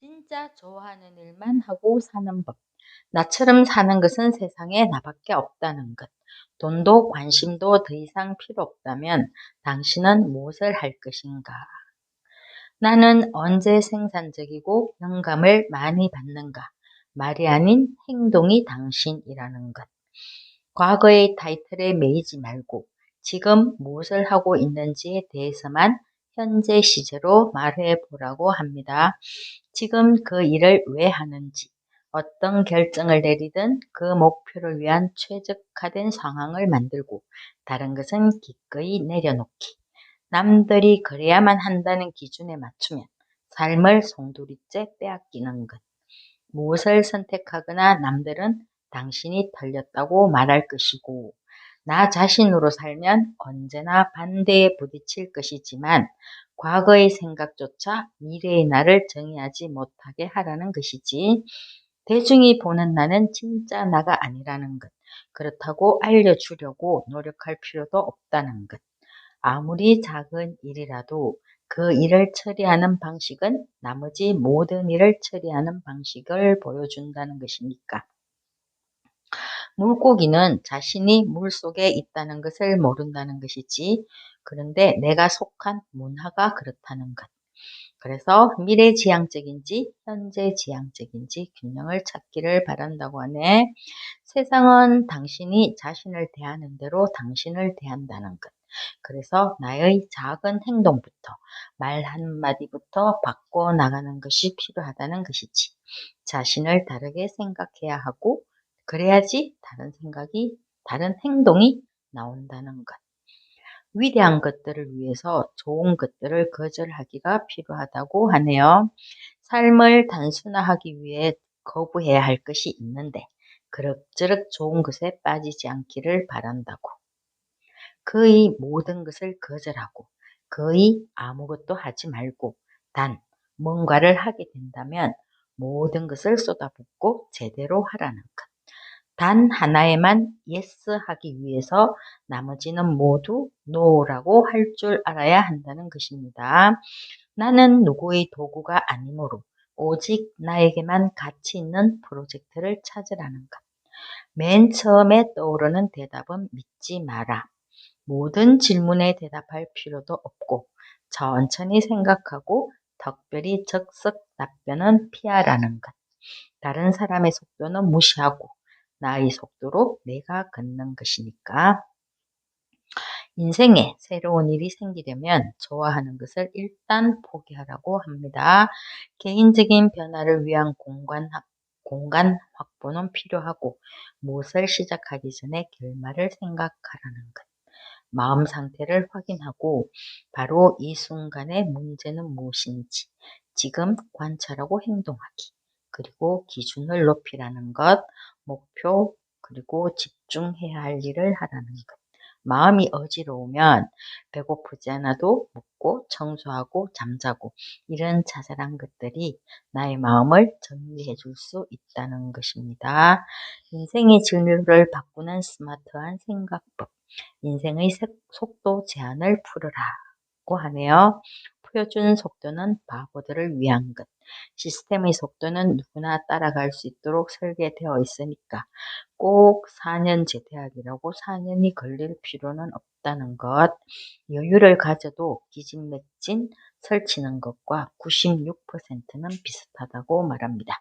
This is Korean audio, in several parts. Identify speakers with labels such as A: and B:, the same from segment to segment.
A: 진짜 좋아하는 일만 하고 사는 법. 나처럼 사는 것은 세상에 나밖에 없다는 것. 돈도 관심도 더 이상 필요 없다면 당신은 무엇을 할 것인가? 나는 언제 생산적이고 영감을 많이 받는가? 말이 아닌 행동이 당신이라는 것. 과거의 타이틀에 매이지 말고 지금 무엇을 하고 있는지에 대해서만 현재 시제로 말해 보라고 합니다. 지금 그 일을 왜 하는지, 어떤 결정을 내리든 그 목표를 위한 최적화된 상황을 만들고 다른 것은 기꺼이 내려놓기. 남들이 그래야만 한다는 기준에 맞추면 삶을 송두리째 빼앗기는 것. 무엇을 선택하거나 남들은 당신이 틀렸다고 말할 것이고 나 자신으로 살면 언제나 반대에 부딪힐 것이지만 과거의 생각조차 미래의 나를 정의하지 못하게 하라는 것이지 대중이 보는 나는 진짜 나가 아니라는 것. 그렇다고 알려주려고 노력할 필요도 없다는 것. 아무리 작은 일이라도 그 일을 처리하는 방식은 나머지 모든 일을 처리하는 방식을 보여준다는 것이니까. 물고기는 자신이 물 속에 있다는 것을 모른다는 것이지. 그런데 내가 속한 문화가 그렇다는 것. 그래서 미래지향적인지 현재지향적인지 균형을 찾기를 바란다고 하네. 세상은 당신이 자신을 대하는 대로 당신을 대한다는 것. 그래서 나의 작은 행동부터 말 한마디부터 바꿔 나가는 것이 필요하다는 것이지. 자신을 다르게 생각해야 하고 그래야지 다른 생각이, 다른 행동이 나온다는 것. 위대한 것들을 위해서 좋은 것들을 거절하기가 필요하다고 하네요. 삶을 단순화하기 위해 거부해야 할 것이 있는데 그럭저럭 좋은 것에 빠지지 않기를 바란다고. 거의 모든 것을 거절하고 거의 아무것도 하지 말고 단 뭔가를 하게 된다면 모든 것을 쏟아붓고 제대로 하라는 것. 단 하나에만 yes 하기 위해서 나머지는 모두 no라고 할 줄 알아야 한다는 것입니다. 나는 누구의 도구가 아니므로 오직 나에게만 가치 있는 프로젝트를 찾으라는 것. 맨 처음에 떠오르는 대답은 믿지 마라. 모든 질문에 대답할 필요도 없고 천천히 생각하고 특별히 적석 답변은 피하라는 것. 다른 사람의 속도는 무시하고 나의 속도로 내가 걷는 것이니까. 인생에 새로운 일이 생기려면 좋아하는 것을 일단 포기하라고 합니다. 개인적인 변화를 위한 공간, 공간 확보는 필요하고 무엇을 시작하기 전에 결말을 생각하라는 것. 마음 상태를 확인하고 바로 이 순간의 문제는 무엇인지 지금 관찰하고 행동하기. 그리고 기준을 높이라는 것, 목표, 그리고 집중해야 할 일을 하라는 것. 마음이 어지러우면 배고프지 않아도 먹고 청소하고 잠자고 이런 자잘한 것들이 나의 마음을 정리해 줄 수 있다는 것입니다. 인생의 진로를 바꾸는 스마트한 생각법. 인생의 속도 제한을 풀으라고 하네요. 보여준 속도는 바보들을 위한 것. 시스템의 속도는 누구나 따라갈 수 있도록 설계되어 있으니까 꼭 4년 제대학이라고 4년이 걸릴 필요는 없다는 것. 여유를 가져도 기진맥진 설치는 것과 96%는 비슷하다고 말합니다.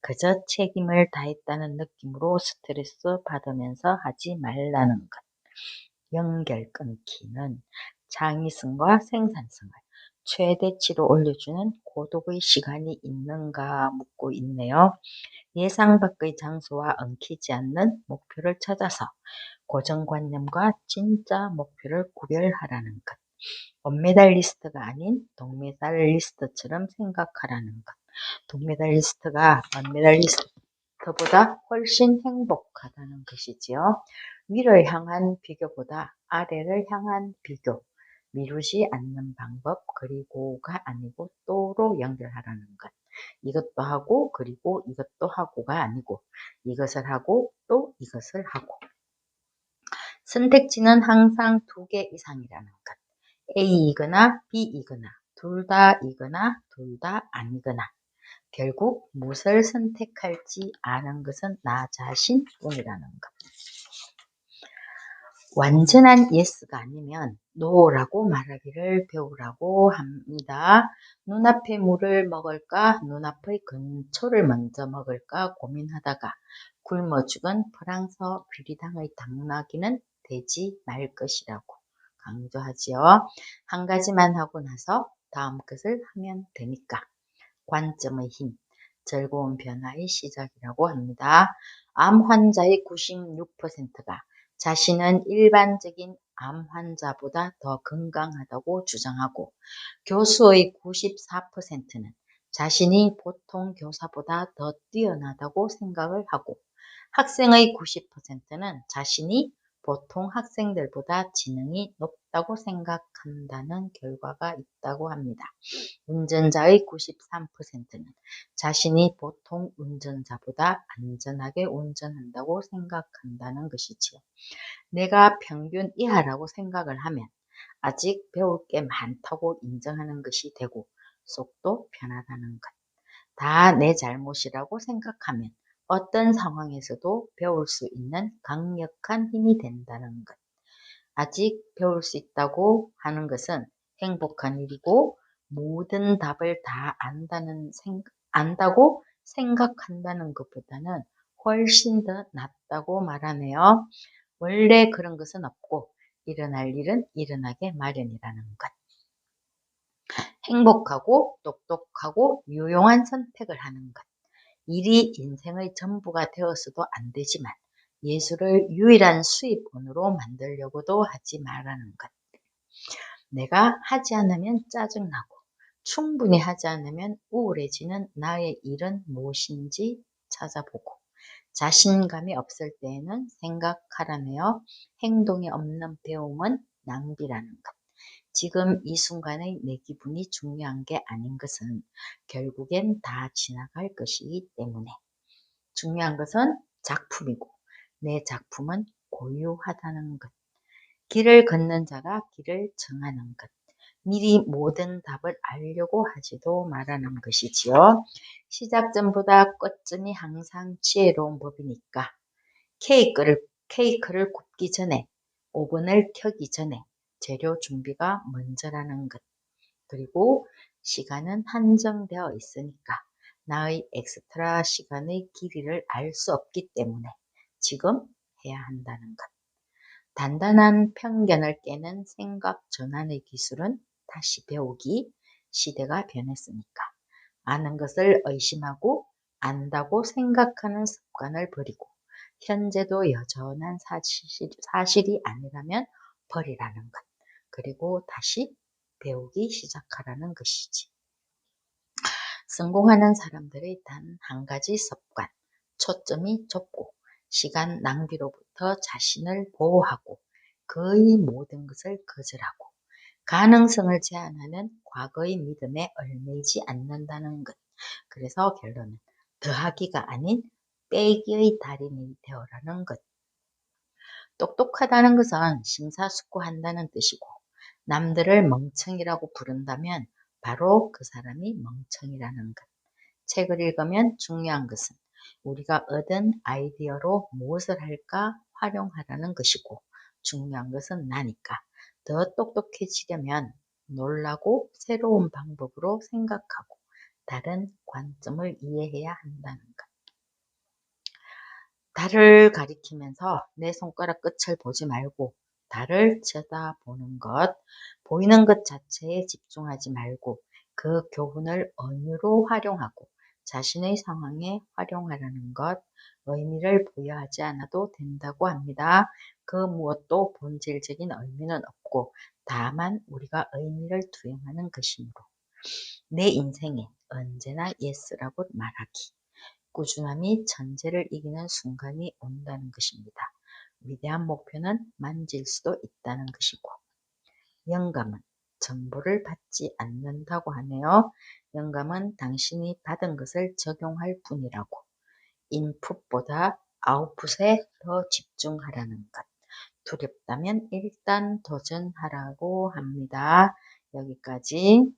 A: 그저 책임을 다했다는 느낌으로 스트레스 받으면서 하지 말라는 것. 연결 끊기는 창의성과 생산성을 최대치로 올려주는 고독의 시간이 있는가 묻고 있네요. 예상 밖의 장소와 엉키지 않는 목표를 찾아서 고정관념과 진짜 목표를 구별하라는 것. 은메달리스트가 아닌 동메달리스트처럼 생각하라는 것. 동메달리스트가 은메달리스트보다 훨씬 행복하다는 것이지요. 위를 향한 비교보다 아래를 향한 비교. 미루지 않는 방법 그리고가 아니고 또로 연결하라는 것. 이것도 하고 그리고 이것도 하고가 아니고 이것을 하고 또 이것을 하고 선택지는 항상 두 개 이상이라는 것. A이거나 B이거나 둘 다이거나 둘 다 아니거나 결국 무엇을 선택할지 아는 것은 나 자신뿐이라는 것. 완전한 예스가 아니면 노라고 말하기를 배우라고 합니다. 눈앞의 물을 먹을까 눈앞의 근초를 먼저 먹을까 고민하다가 굶어 죽은 프랑스 비리당의 당나귀는 되지 말 것이라고 강조하지요. 한 가지만 하고 나서 다음 것을 하면 되니까 관점의 힘, 즐거운 변화의 시작이라고 합니다. 암 환자의 96%가 자신은 일반적인 암 환자보다 더 건강하다고 주장하고 교수의 94%는 자신이 보통 교사보다 더 뛰어나다고 생각을 하고 학생의 90%는 자신이 보통 학생들보다 지능이 높다고 생각한다는 결과가 있다고 합니다. 운전자의 93%는 자신이 보통 운전자보다 안전하게 운전한다고 생각한다는 것이지요. 내가 평균 이하라고 생각을 하면 아직 배울 게 많다고 인정하는 것이 되고 속도 편하다는 것. 다 내 잘못이라고 생각하면 어떤 상황에서도 배울 수 있는 강력한 힘이 된다는 것. 아직 배울 수 있다고 하는 것은 행복한 일이고 모든 답을 다 안다는 생, 안다고 생각한다는 것보다는 훨씬 더 낫다고 말하네요. 원래 그런 것은 없고 일어날 일은 일어나게 마련이라는 것. 행복하고 똑똑하고 유용한 선택을 하는 것. 일이 인생의 전부가 되어서도 안 되지만 예술을 유일한 수입원으로 만들려고도 하지 말라는 것. 내가 하지 않으면 짜증나고 충분히 하지 않으면 우울해지는 나의 일은 무엇인지 찾아보고 자신감이 없을 때에는 생각하라네요. 행동이 없는 배움은 낭비라는 것. 지금 이 순간의 내 기분이 중요한 게 아닌 것은 결국엔 다 지나갈 것이기 때문에 중요한 것은 작품이고 내 작품은 고유하다는 것. 길을 걷는 자가 길을 정하는 것. 미리 모든 답을 알려고 하지도 말하는 것이지요. 시작 전보다 끝쯤이 항상 지혜로운 법이니까 케이크를, 케이크를 굽기 전에 오븐을 켜기 전에 재료 준비가 먼저라는 것. 그리고 시간은 한정되어 있으니까 나의 엑스트라 시간의 길이를 알 수 없기 때문에 지금 해야 한다는 것. 단단한 편견을 깨는 생각 전환의 기술은 다시 배우기 시대가 변했으니까 아는 것을 의심하고 안다고 생각하는 습관을 버리고 현재도 여전한 사실, 사실이 아니라면 버리라는 것. 그리고 다시 배우기 시작하라는 것이지. 성공하는 사람들의 단 한 가지 습관, 초점이 좁고 시간 낭비로부터 자신을 보호하고 거의 모든 것을 거절하고 가능성을 제한하는 과거의 믿음에 얽매이지 않는다는 것. 그래서 결론은 더하기가 아닌 빼기의 달인이 되어라는 것. 똑똑하다는 것은 심사숙고한다는 뜻이고 남들을 멍청이라고 부른다면 바로 그 사람이 멍청이라는 것. 책을 읽으면 중요한 것은 우리가 얻은 아이디어로 무엇을 할까 활용하라는 것이고 중요한 것은 나니까 더 똑똑해지려면 놀라고 새로운 방법으로 생각하고 다른 관점을 이해해야 한다는 것. 달을 가리키면서 내 손가락 끝을 보지 말고 달을 쳐다보는 것, 보이는 것 자체에 집중하지 말고 그 교훈을 언유로 활용하고 자신의 상황에 활용하라는 것, 의미를 부여하지 않아도 된다고 합니다. 그 무엇도 본질적인 의미는 없고 다만 우리가 의미를 투영하는 것이므로 내 인생에 언제나 예스라고 말하기. 꾸준함이 천재를 이기는 순간이 온다는 것입니다. 위대한 목표는 만질 수도 있다는 것이고 영감은 정보를 받지 않는다고 하네요. 영감은 당신이 받은 것을 적용할 뿐이라고 인풋보다 아웃풋에 더 집중하라는 것. 두렵다면 일단 도전하라고 합니다. 여기까지